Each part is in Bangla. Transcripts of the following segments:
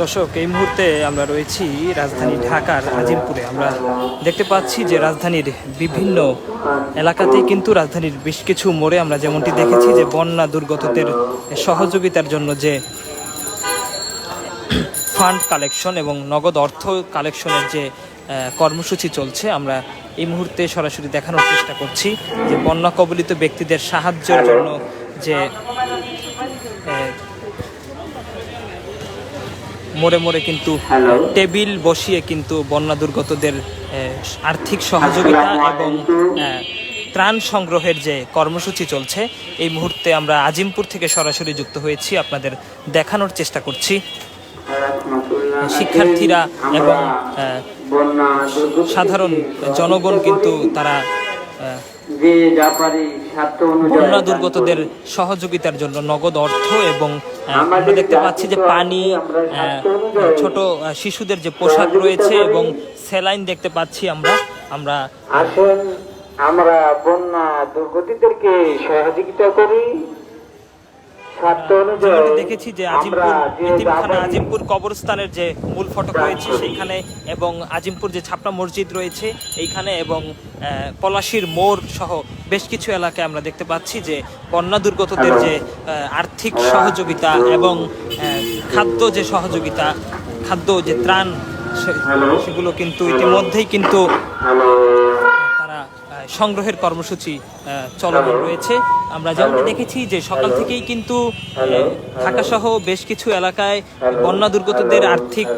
দর্শক, এই মুহূর্তে আমরা রয়েছি রাজধানী ঢাকার আজিমপুরে। আমরা দেখতে পাচ্ছি যে রাজধানীর বিভিন্ন এলাকাতেই কিন্তু রাজধানীর বেশ কিছু মোড়ে আমরা যেমনটি দেখেছি যে বন্যা দুর্গতদের সহযোগিতার জন্য যে ফান্ড কালেকশন এবং নগদ অর্থ কালেকশনের যে কর্মসূচি চলছে, আমরা এই মুহূর্তে সরাসরি দেখানোর চেষ্টা করছি যে বন্যা কবলিত ব্যক্তিদের সাহায্যের জন্য যে মোড়ে মোড়ে কিন্তু টেবিল বসিয়ে কিন্তু বন্যা দুর্গতদের আর্থিক সহযোগিতা এবং ত্রাণ সংগ্রহের যে কর্মসূচি চলছে এই মুহূর্তে আমরা আজিমপুর থেকে সরাসরি যুক্ত হয়েছি। আপনাদের দেখানোর চেষ্টা করছি। শিক্ষার্থীরা এবং সাধারণ জনগণ কিন্তু তারা যে বন্যা দুর্গতদের সহযোগিতার জন্য নগদ অর্থ এবং আমরা দেখতে পাচ্ছি যে পানি ছোট শিশুদের যে পোশাক রয়েছে এবং স্যালাইন দেখতে পাচ্ছি আমরা আমরা আসেন আমরা বন্যা দুর্গতিদেরকে সহযোগিতা করি। দেখেছি যে আজিমপুর পারি আজিমপুর কবরস্থানের যে মূল ফটক রয়েছে সেইখানে এবং আজিমপুর যে ছাপড়া মসজিদ রয়েছে এইখানে এবং পলাশির মোড় সহ বেশ কিছু এলাকায় আমরা দেখতে পাচ্ছি যে বন্যা দুর্গতদের যে আর্থিক সহযোগিতা এবং খাদ্য যে সহযোগিতা খাদ্য যে ত্রাণ সেগুলো কিন্তু ইতিমধ্যেই কিন্তু তারা সংগ্রহের কর্মসূচি চলমান রয়েছে। আমরা যেমনটি দেখেছি যে সকাল থেকেই কিন্তু ঢাকা সহ বেশ কিছু এলাকায় বন্যা দুর্গতদের আর্থিক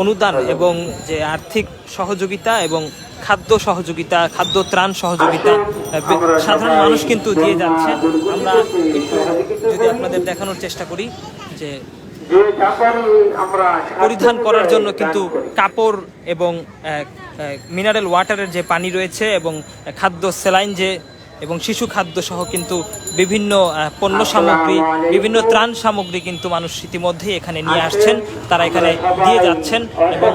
অনুদান এবং যে আর্থিক সহযোগিতা এবং খাদ্য সহযোগিতা খাদ্য ত্রাণ সহযোগিতা সাধারণ মানুষ কিন্তু দিয়ে যাচ্ছে। আমরা যদি আপনাদের দেখানোর চেষ্টা করি যে পরিধান করার জন্য কিন্তু কাপড় এবং মিনারেল ওয়াটারের যে পানি রয়েছে এবং খাদ্য সেলাইন যে এবং শিশু খাদ্য সহ কিন্তু বিভিন্ন পণ্য সামগ্রী, বিভিন্ন ত্রাণ সামগ্রী কিন্তু মানুষ ইতিমধ্যেই এখানে নিয়ে আসছেন। তারা এখানে দিয়ে যাচ্ছেন এবং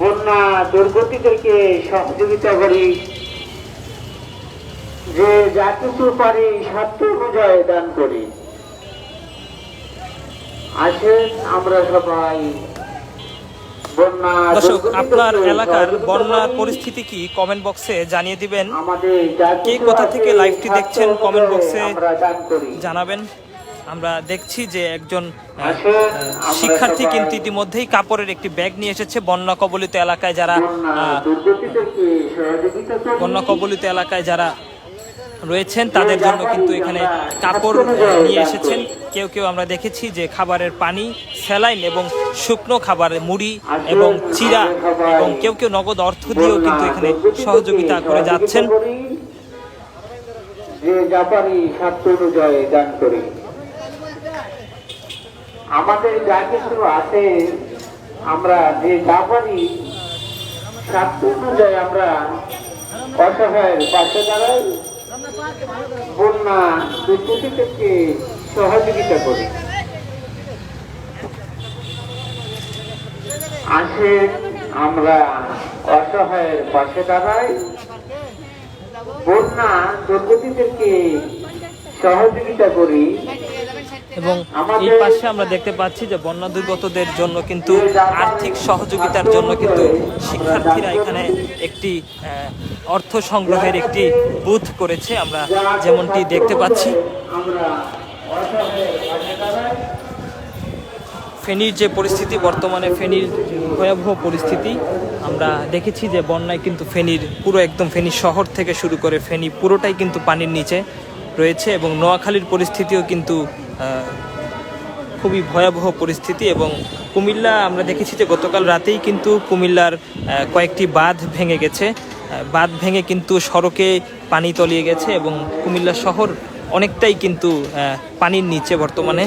বন্যা দুর্গতিদেরকে সহযোগিতা করি। যে যা কিছু পারি স্বার্থ অনুযায়ী দান করি। আসেন আমরা সবাই দর্শক আপনার এলাকার বন্যার পরিস্থিতি কি কমেন্ট বক্সে জানিয়ে দিবেন? কে কোথা থেকে লাইভটি দেখছেন কমেন্ট বক্সে জানাবেন। আমরা দেখছি যে একজন শিক্ষার্থী কিন্তু ইতিমধ্যেই কাপড়ের একটি ব্যাগ নিয়ে এসেছে বন্যা কবলিত এলাকায় যারা বন্যা বন্যা কবলিত এলাকায় যারা রয়েছেন তাদের জন্য কিন্তু এখানে কাপড় নিয়ে এসেছেন। কেউ কেউ আমরা দেখেছি যে খাবারের পানি স্যালাইন এবং শুকনো খাবারের মুড়ি এবং চিরা এবং কেউ কেউ নগদ অর্থ দিয়েও কিন্তু এখানে সহযোগিতা করে যাচ্ছেন। যে যা স্বার্থ অনুযায়ী দান করি। আমাদের যা কিছু আছে আমরা যে পারি স্বার্থ অনুযায়ী আমরা অসহায়ের পাশে দাঁড়াই। বন্যা দুর্গতি থেকে সহযোগিতা করি। আসেন আমরা অসহায়ের পাশে দাঁড়াই। বন্যা দুর্গতিদেরকে সহযোগিতা করি। এবং এই পাশে আমরা দেখতে পাচ্ছি যে বন্যা দুর্গতদের জন্য কিন্তু আর্থিক সহযোগিতার জন্য কিন্তু শিক্ষার্থীরা এখানে একটি অর্থ সংগ্রহের একটি বুথ করেছে। আমরা যেমনটি দেখতে পাচ্ছি। ফেনীর যে পরিস্থিতি, বর্তমানে ফেনীর ভয়াবহ পরিস্থিতি, আমরা দেখেছি যে বন্যায় কিন্তু ফেনীর পুরো একদম ফেনী শহর থেকে শুরু করে ফেনী পুরোটাই কিন্তু পানির নিচে রয়েছে এবং নোয়াখালীর পরিস্থিতিও কিন্তু খুবই ভয়াবহ পরিস্থিতি এবং কুমিল্লা, আমরা দেখেছি যে গতকাল রাতেই কিন্তু কুমিল্লার কয়েকটি বাঁধ ভেঙে গেছে। বাঁধ ভেঙে কিন্তু সড়কে পানি তলিয়ে গেছে এবং কুমিল্লা শহর অনেকটাই কিন্তু পানির নিচে বর্তমানে।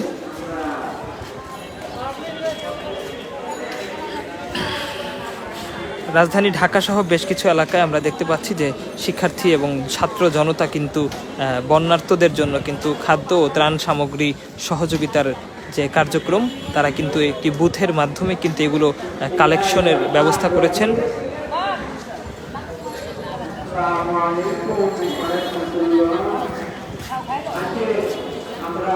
রাজধানী ঢাকা সহ বেশ কিছু এলাকায় আমরা দেখতে পাচ্ছি যে শিক্ষার্থী এবং ছাত্র জনতা কিন্তু বন্যার্থদের জন্য কিন্তু খাদ্য ও ত্রাণ সামগ্রী সহযোগিতার যে কার্যক্রম, তারা কিন্তু একটি বুথের মাধ্যমে কিন্তু এগুলো কালেকশনের ব্যবস্থা করেছেন। আমরা